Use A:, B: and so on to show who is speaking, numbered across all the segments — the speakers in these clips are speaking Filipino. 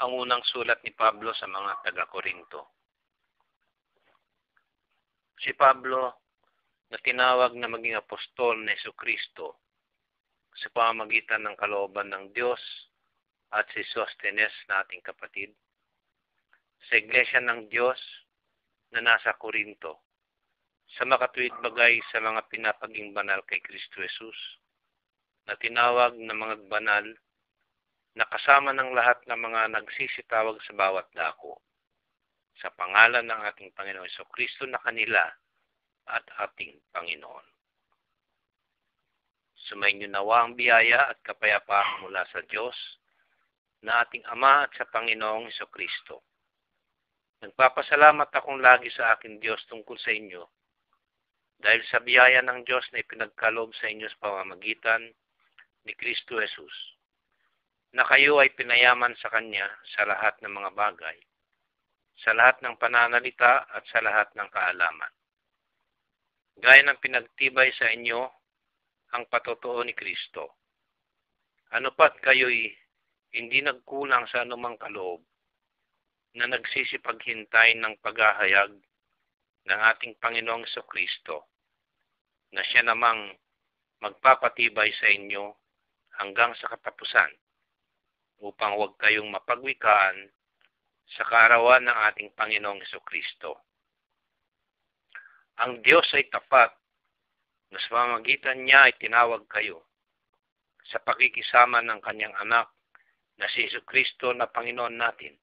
A: ang unang sulat ni Pablo sa mga taga-Korinto. Si Pablo, na tinawag na maging apostol na Yeso Kristo sa pamamagitan ng kalooban ng Diyos at si Sostenes na ating kapatid, sa Iglesia ng Diyos na nasa Korinto, sa makatuwid bagay sa mga pinapaging banal kay Kristo Jesus, na tinawag na mga banal na kasama ng lahat ng mga nagsisitawag sa bawat dako sa pangalan ng ating Panginoon Iso Kristo na kanila at ating Panginoon. Sumayin nawa ang biyaya at kapayapaan mula sa Diyos na ating Ama at sa Panginoong Iso Kristo. Nagpapasalamat akong lagi sa aking Diyos tungkol sa inyo dahil sa biyaya ng Diyos na ipinagkalob sa inyo sa pamamagitan ni Kristo Jesus na kayo ay pinayaman sa Kanya sa lahat ng mga bagay, sa lahat ng pananalita at sa lahat ng kaalaman. Gaya ng pinagtibay sa inyo ang patotoo ni Kristo. Ano pat kayo'y hindi nagkulang sa anumang kaloob na nagsisipaghintay ng paghahayag ng ating Panginoong sa Kristo na siya namang magpapatibay sa inyo hanggang sa katapusan upang huwag kayong mapagwikaan sa kaarawan ng ating Panginoong Kristo. Ang Diyos ay tapat na sa pamagitan niya ay tinawag kayo sa pakikisama ng kanyang anak na si Heso Kristo na Panginoon natin.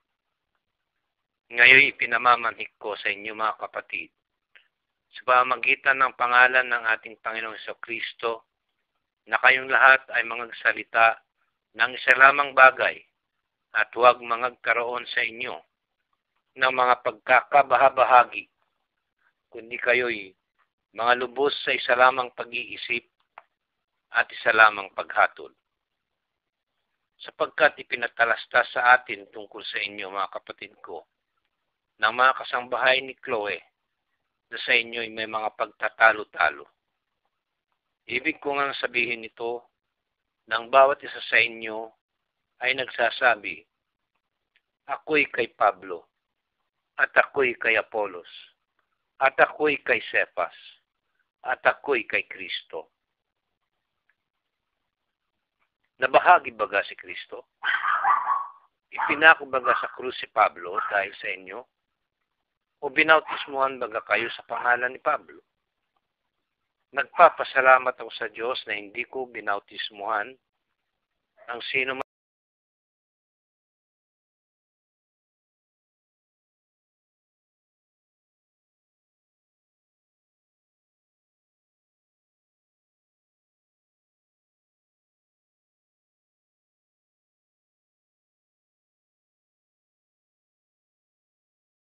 A: Ngayon ipinamamanhik ko sa inyo mga kapatid sa pamagitan ng pangalan ng ating Panginoong Kristo na kayong lahat ay mga salita ng isa lamang bagay at huwag mangagkaroon sa inyo ng mga pagkakabahabahagi, kundi kayo'y mga lubos sa isa lamang pag-iisip at isa lamang paghatol. Sapagkat ipinatalastas sa atin tungkol sa inyo, mga kapatid ko, ng mga kasangbahay ni Chloe, na sa inyo ay may mga pagtatalo-talo. Ibig ko nga sabihin nito ng bawat isa sa inyo ay nagsasabi, ako'y kay Pablo, at ako'y kay Apolos, at ako'y kay Cephas, at ako'y kay Kristo. Nabahagi baga si Kristo? Ipinako baga sa krus si Pablo dahil sa inyo? O binautismuhan baga kayo sa pangalan ni Pablo? Nagpapasalamat ako sa Diyos na hindi ko binautismuhan ang sino